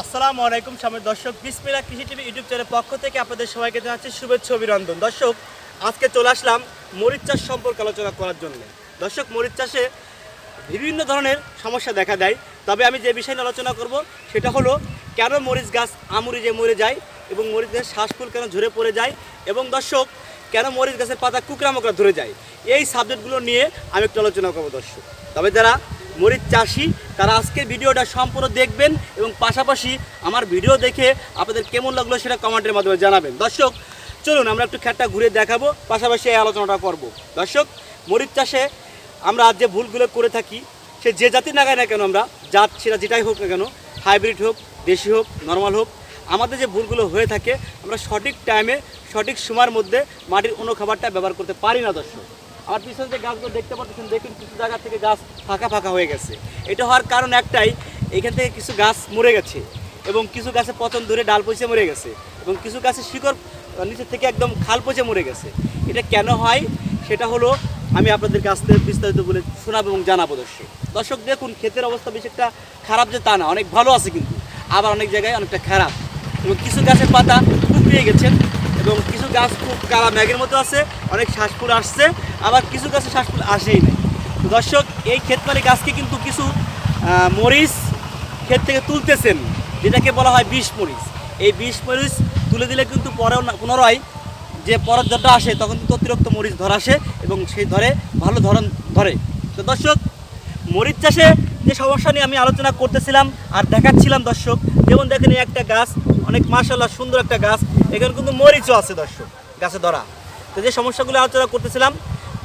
আসসালামু আলাইকুম সামনের দর্শক বিসমিল্লা কৃষি টিভি ইউটিউব চ্যানেলের পক্ষ থেকে আপনাদের সবাইকে জানাচ্ছি শুভেচ্ছা অভিনন্দন। দর্শক, আজকে চলে আসলাম মরিচ চাষ সম্পর্কে আলোচনা করার জন্য। দর্শক, মরিচ চাষে বিভিন্ন ধরনের সমস্যা দেখা দেয়। তবে আমি যে বিষয় নিয়ে আলোচনা করব, সেটা হলো কেন মরিচ গাছ আমুরি যে মরে যায় এবং মরিচ গাছের শ্বাসফুল কেন ঝরে পড়ে যায় এবং দর্শক, কেন মরিচ গাছের পাতা কুকরা ধরে যায়? এই সাবজেক্টগুলো নিয়ে আমি একটু আলোচনা করব দর্শক। তবে যারা মরিচ চাষি, তারা আজকের ভিডিওটা সম্পূর্ণ দেখবেন এবং পাশাপাশি আমার ভিডিও দেখে আপনাদের কেমন লাগল সেটা কমেন্টের মাধ্যমে জানাবেন। দর্শক, চলুন আমরা একটু খেতটা ঘুরে দেখাবো, পাশাপাশি এই আলোচনাটা করব। দর্শক, মরিচ চাষে আমরা যে ভুলগুলো করে থাকি, সে যে জাতি লাগাই না কেন আমরা, জাত সেটা যেটাই হোক না কেন, হাইব্রিড হোক, দেশি হোক, নর্মাল হোক, আমাদের যে ভুলগুলো হয়ে থাকে, আমরা সঠিক টাইমে সঠিক সময়ের মধ্যে মাটির অন্য খাবারটা ব্যবহার করতে পারি না, দর্শক। আমার পিছনে যে গাছগুলো দেখতে পাচ্ছেন, দেখুন কিছু জায়গা থেকে গাছ ফাঁকা ফাঁকা হয়ে গেছে। এটা হওয়ার কারণ একটাই, এখান থেকে কিছু গাছ মরে গেছে এবং কিছু গাছে পচন ধরে ডাল পচে মরে গেছে এবং কিছু গাছের শিকড় নিচে থেকে একদম খাল পচে মরে গেছে। এটা কেন হয়? সেটা হলো আমি আপনাদের কাছ থেকে বিস্তারিত বলে শোনাবো এবং জানাব দর্শক। দর্শক, দেখুন, ক্ষেতের অবস্থা বেশি একটা খারাপ যে তা না, অনেক ভালো আছে কিন্তু, আবার অনেক জায়গায় অনেকটা খারাপ। এবং কিছু গাছের পাতা কুকড়িয়ে গেছেন এবং কিছু গাছ খুব কালা ম্যাগের মতো আছে, অনেক শ্বাসফুল আসছে, আবার কিছু গাছে শ্বাসফুল আসেই নাই। তো দর্শক, এই ক্ষেতমালি গাছকে কিন্তু কিছু মরিচ ক্ষেত থেকে তুলতেছেন, যেটাকে বলা হয় বিষ মরিচ। এই বিষ মরিচ তুলে দিলে কিন্তু পরে পুনরায় যে পরের দরটা আসে, তখন কিন্তু অতিরিক্ত মরিচ ধরা আসে এবং সেই ধরে ভালো ধরন ধরে। তো দর্শক, মরিচ চাষে যে সমস্যা নিয়ে আমি আলোচনা করতেছিলাম আর দেখাচ্ছিলাম দর্শক, যেমন দেখেন একটা গাছ, অনেক মাসাল্লাহ সুন্দর একটা গাছ। এখানে কিন্তু মরিচও আছে, দর্শক, গাছে ধরা। তো যে সমস্যাগুলো আলোচনা করতেছিলাম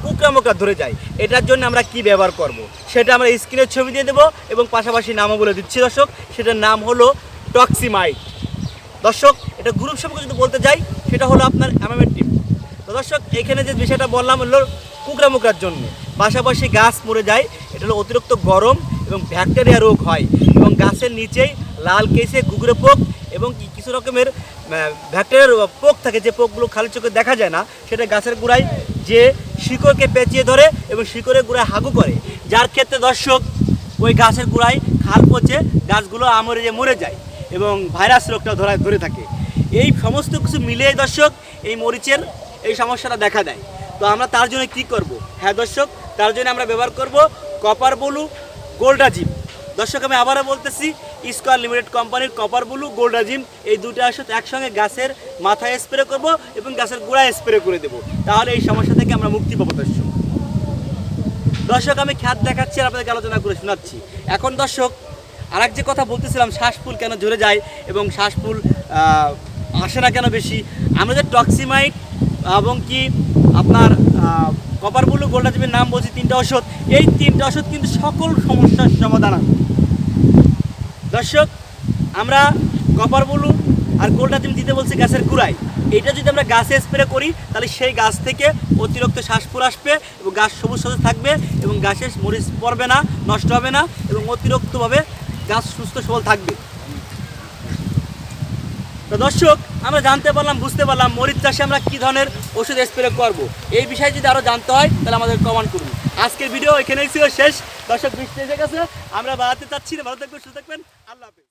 কুকরা মোকরা ধরে যায়। এটার জন্য আমরা কি ব্যবহার করব। সেটা আমরা স্ক্রিনের ছবি দিয়ে দেবো এবং পাশাপাশি নামও বলে দিচ্ছি, দর্শক। সেটার নাম হলো টক্সিমাইট। দর্শক, এটা গ্রুপ সম্পর্কে যদি বলতে যাই, সেটা হলো আপনার এমএমের টিম তো দর্শক, এখানে যে বিষয়টা বললাম হলো কুকরা মুকরার জন্য। পাশাপাশি গাছ মরে যায়, এটা হলো অতিরিক্ত গরম এবং ব্যাকটেরিয়া রোগ হয়। এবং গাছের নিচেই লাল কেসে গুগরে পোক এবং কিছু রকমের ব্যাকটেরিয়ার পোক থাকে, যে পোকগুলো খালি চোখে দেখা যায় না, সেটা গাছের গোড়ায় যে শিকড়কে পেঁচিয়ে ধরে এবং শিকড়ের গোড়ায় হাগু করে। যার ক্ষেত্রে দর্শক, ওই গাছের গোড়ায় খাল পচে গাছগুলো আমরে যে মরে যায় এবং ভাইরাস রোগটা ধরা, ধরে থাকে। এই সমস্ত কিছু মিলিয়ে দর্শক, এই মরিচের এই সমস্যাটা দেখা দেয়। তো আমরা তার জন্য কি করব? হ্যাঁ দর্শক, তার জন্য আমরা ব্যবহার করব কপার বলু গোল্ডাজিম। দর্শক, আমি আবারও বলতেছি স্কোয়ার লিমিটেড কোম্পানির কপার ব্লু গোল্ডাজিম এই দুটো আসতে একসঙ্গে গাছের মাথায় স্প্রে করব এবং গাছের গোড়ায় স্প্রে করে দেবো। তাহলে এই সমস্যা থেকে আমরা মুক্তি পাবো দর্শক। দর্শক, আমি খ্যাত দেখাচ্ছি আর আপনাদেরকে আলোচনা করে শোনাচ্ছি। এখন দর্শক, আরেক যে কথা বলতেছিলাম শ্বাসফুল কেন ঝরে যায় এবং শ্বাসফুল আসে না কেন বেশি? আমরা যে টক্সিমাইট এবং কি আপনার কপার বুলু গোল্ডাজিমের নাম বলছি তিনটা ওষুধ এই তিনটা ওষুধ কিন্তু সকল সমস্যার সমাধান। দর্শক, আমরা কপার বলু আর গোল্ডাজিম দিতে বলছি গাছের গুড়ায়। এটা যদি আমরা গাছে স্প্রে করি, তাহলে সেই গাছ থেকে অতিরিক্ত শ্বাসফুল আসবে এবং গাছ সবুজ সবুজ থাকবে এবং গাছের মরিচ পড়বে না, নষ্ট হবে না এবং অতিরিক্তভাবে গাছ সুস্থ সবল থাকবে। তো দর্শক, আমরা জানতে পারলাম, বুঝতে পারলাম মরিচ চাষে আমরা কী ধরনের ওষুধ স্প্রে করব। এই বিষয়ে যদি আরও জানতে হয়, তাহলে আমাদের কমেন্ট করুন। আজকের ভিডিও এখানেই ছিল শেষ। দর্শক, বৃষ্টি এসে গেছে, আমরা বাড়াতে চাচ্ছি ভালো থাকবেন, সুস্থ থাকবেন। আল্লাহ হাফেজ।